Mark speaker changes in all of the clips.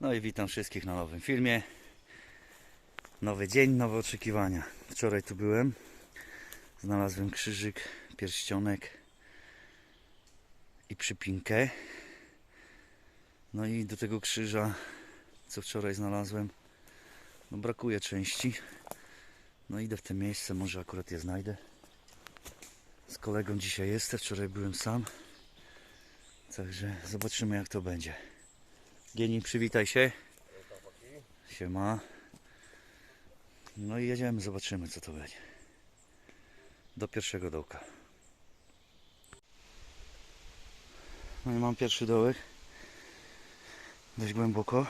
Speaker 1: No i witam wszystkich na nowym filmie. Nowy dzień, nowe oczekiwania. Wczoraj tu byłem. Znalazłem krzyżyk, pierścionek i przypinkę. No i do tego krzyża, co wczoraj znalazłem, no brakuje części. No idę w te miejsce, może akurat je znajdę. Z kolegą dzisiaj jestem, wczoraj byłem sam. Także zobaczymy jak to będzie. Gieni, przywitaj się. Siema. No i jedziemy, zobaczymy co to będzie. Do pierwszego dołka. No i mam pierwszy dołek. Dość głęboko.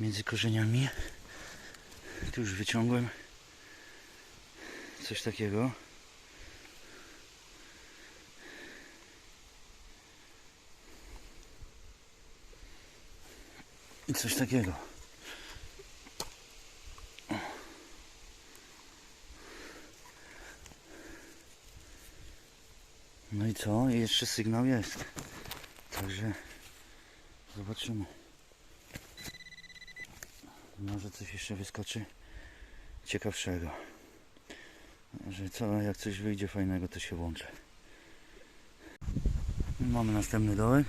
Speaker 1: Między korzeniami. Tu już wyciągłem. Coś takiego. I coś takiego. No i co? Jeszcze sygnał jest. Także zobaczymy. Może coś jeszcze wyskoczy ciekawszego. Że co, jak coś wyjdzie fajnego, to się włączę. Mamy następny dołek.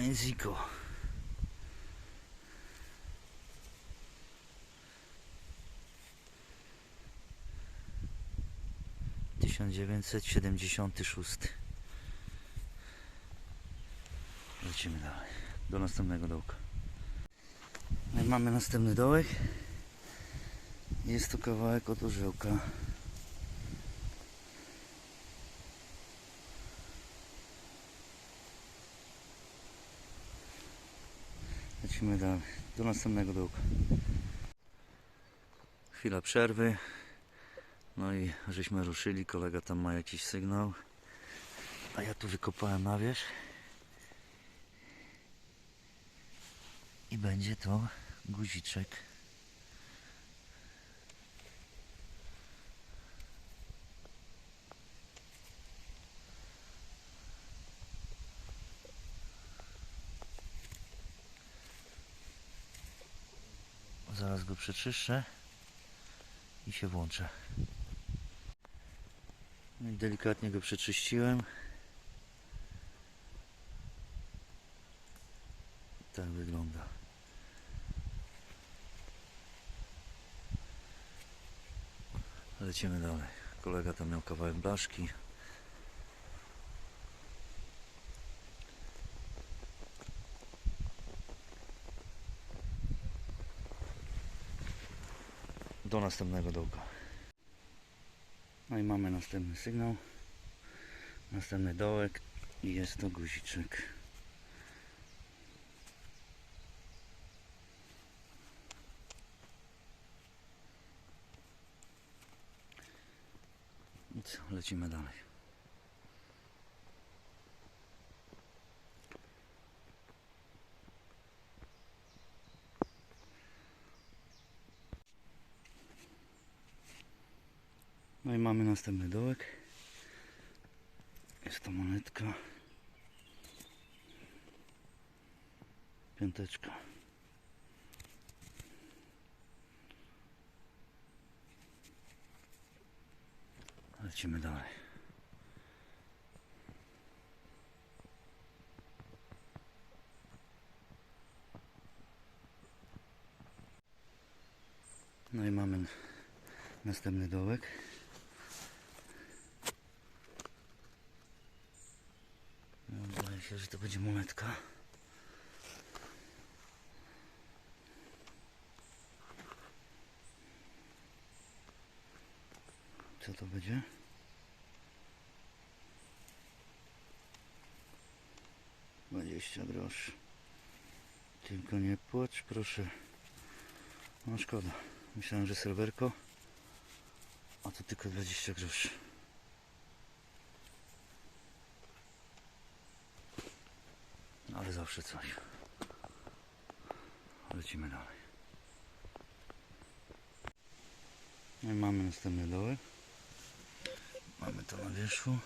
Speaker 1: Enziko. Tysiąc dziewięćset siedemdziesiąty szósty. Lecimy dalej. Do następnego dołka. Mamy następny dołek. Jest to kawałek od orzełka. Lecimy dalej. Do następnego dołka. Chwila przerwy. No i żeśmy ruszyli. Kolega tam ma jakiś sygnał. A ja tu wykopałem na wierzch. I będzie to guziczek. Zaraz go przeczyszczę i się włączę. No delikatnie go przeczyściłem. Tak wygląda. Lecimy dalej. Kolega tam miał kawałek blaszki. Do następnego dołka. No i mamy następny sygnał. Następny dołek i jest to guziczek. Lecimy dalej. Mamy następny dołek. Jest to monetka. Piąteczka. Lecimy dalej. No i mamy następny dołek. No, Wydaje się, że to będzie monetka. Co to będzie? Dwadzieścia groszy. Tylko nie płacz, proszę. No szkoda. Myślałem, że sreberko. A to tylko 20 groszy. No, ale zawsze coś. Lecimy dalej. No I mamy następny dołek. Mamy to na wierzchu.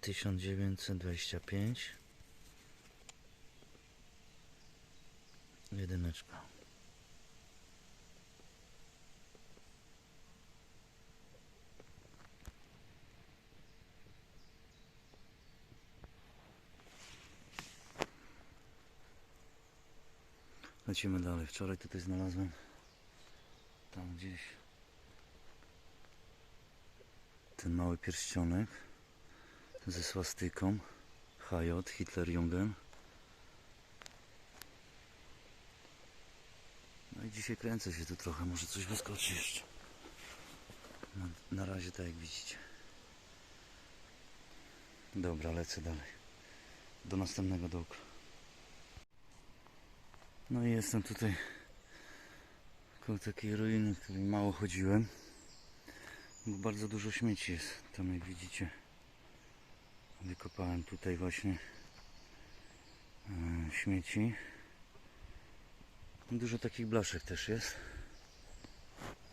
Speaker 1: Tysiąc dziewięćset dwadzieścia pięć. Jedyneczka. Lecimy dalej. Wczoraj tutaj znalazłem tam gdzieś ten mały pierścionek ze swastyką HJ Hitlerjungen. No i dzisiaj kręcę się tu trochę, może coś wyskoczy jeszcze. Na, na razie tak jak widzicie. Dobra, lecę dalej. Do następnego dołka. No i jestem tutaj koło takiej ruiny, w której mało chodziłem. Bo bardzo dużo śmieci jest, tam jak widzicie. Wykopałem tutaj właśnie e, śmieci. Dużo takich blaszek też jest.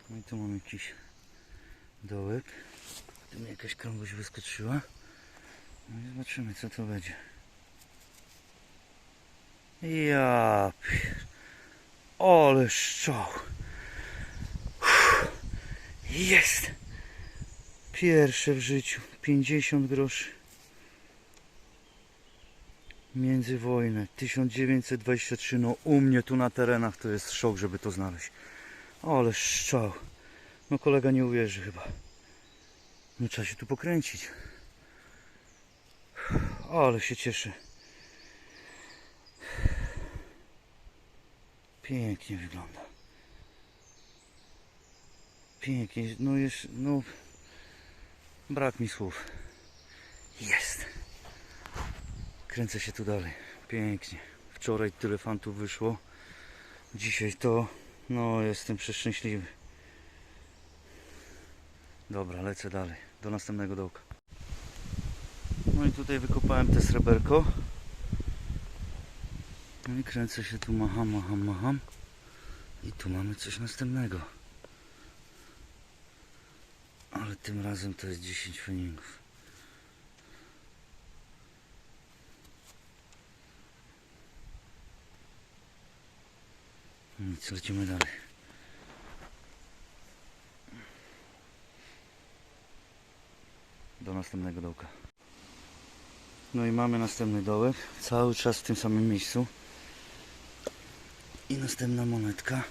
Speaker 1: No i tu mam jakiś dołek. Tu mi jakaś krągłość wyskoczyła. No i zobaczymy co to będzie. Ja pier... Uff. Jest! Pierwsze w życiu. 50 groszy. Międzywojne. 1923. No u mnie tu na terenach to jest szok, żeby to znaleźć. Ale szczał. No kolega nie uwierzy chyba. No trzeba się tu pokręcić. Ale się cieszę. Pięknie wygląda. Pięknie, no jest, no brak mi słów. Jest. Kręcę się tu dalej. Pięknie. Wczoraj tyle fantów wyszło. Dzisiaj to, no jestem przeszczęśliwy. Dobra, lecę dalej. Do następnego dołka. No i tutaj wykopałem te sreberko. No i kręcę się tu, macham, macham, macham. I tu mamy coś następnego. Ale tym razem to jest 10 feningów. Nic, lecimy dalej. Do następnego dołka. No i mamy następny dołek. Cały czas w tym samym miejscu. I następna monetka.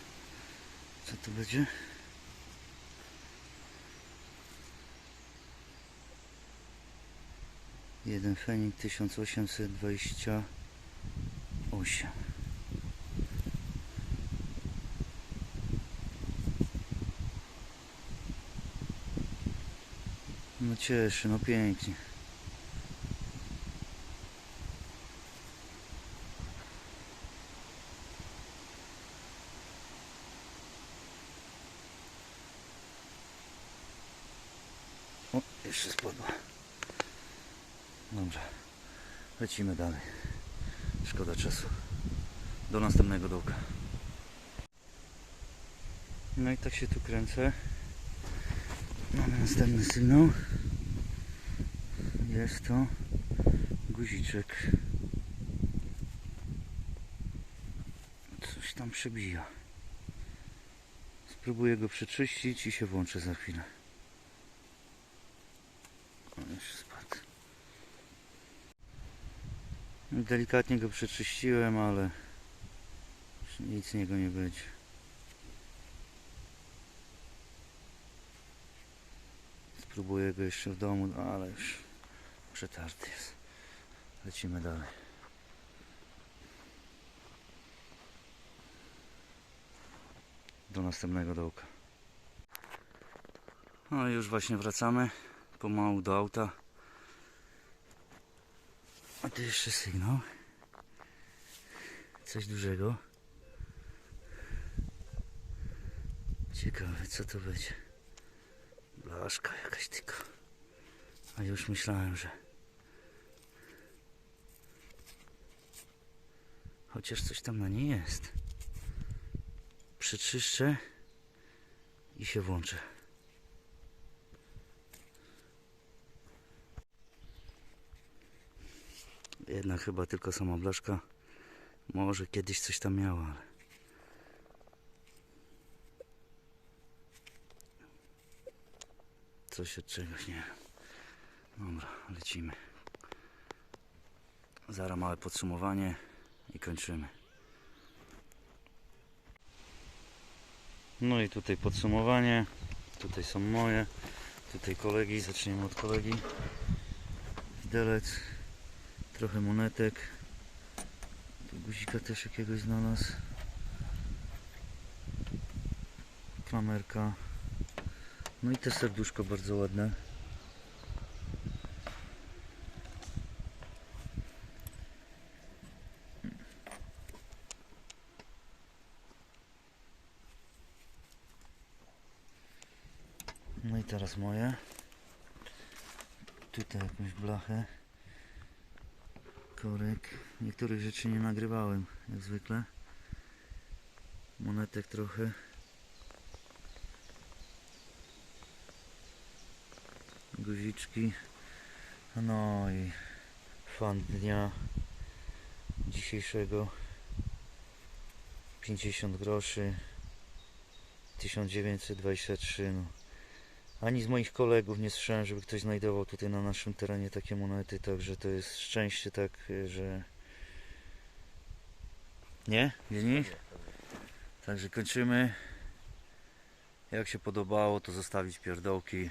Speaker 1: Co to będzie? Jeden fenik 1828. No cieszy, no pięknie. O, jeszcze spadła. Dobra, lecimy dalej. Szkoda czasu. Do następnego dołka. No i tak się tu kręcę. Mamy następny sygnał. Jest to guziczek. Coś tam przebija. Spróbuję go przeczyścić i się włączę za chwilę. O, jeszcze spadł. Delikatnie go przeczyściłem, ale już nic z niego nie będzie. Spróbuję go jeszcze w domu, no ale już przetarty jest. Lecimy dalej. Do następnego dołka. No i już właśnie wracamy pomału do auta. A tu jeszcze sygnał. Coś dużego. Ciekawe co to będzie. Blaszka jakaś tylko. A już myślałem, że... Chociaż coś tam na niej jest. Przeczyszczę i się włączę. Jedna chyba tylko sama blaszka. Może kiedyś coś tam miała, ale... Coś od czegoś, nie. Dobra, lecimy. Zara małe podsumowanie i kończymy. No i tutaj podsumowanie. Tutaj są moje. Tutaj kolegi. Zaczniemy od kolegi. Widelec. Trochę monetek. Tu guzika też jakiegoś znalazł. Klamerka. No i też serduszko bardzo ładne. No i teraz moje. Tutaj jakąś blachę. Korek. Niektórych rzeczy nie nagrywałem, jak zwykle. Monetek trochę. Guziczki. No i fan dnia dzisiejszego. 50 groszy. 1923. No. Ani z moich kolegów nie słyszałem, żeby ktoś znajdował tutaj na naszym terenie takie monety, także to jest szczęście tak, że... Nie? Wieni? Także kończymy. Jak się podobało, to zostawić pierdołki.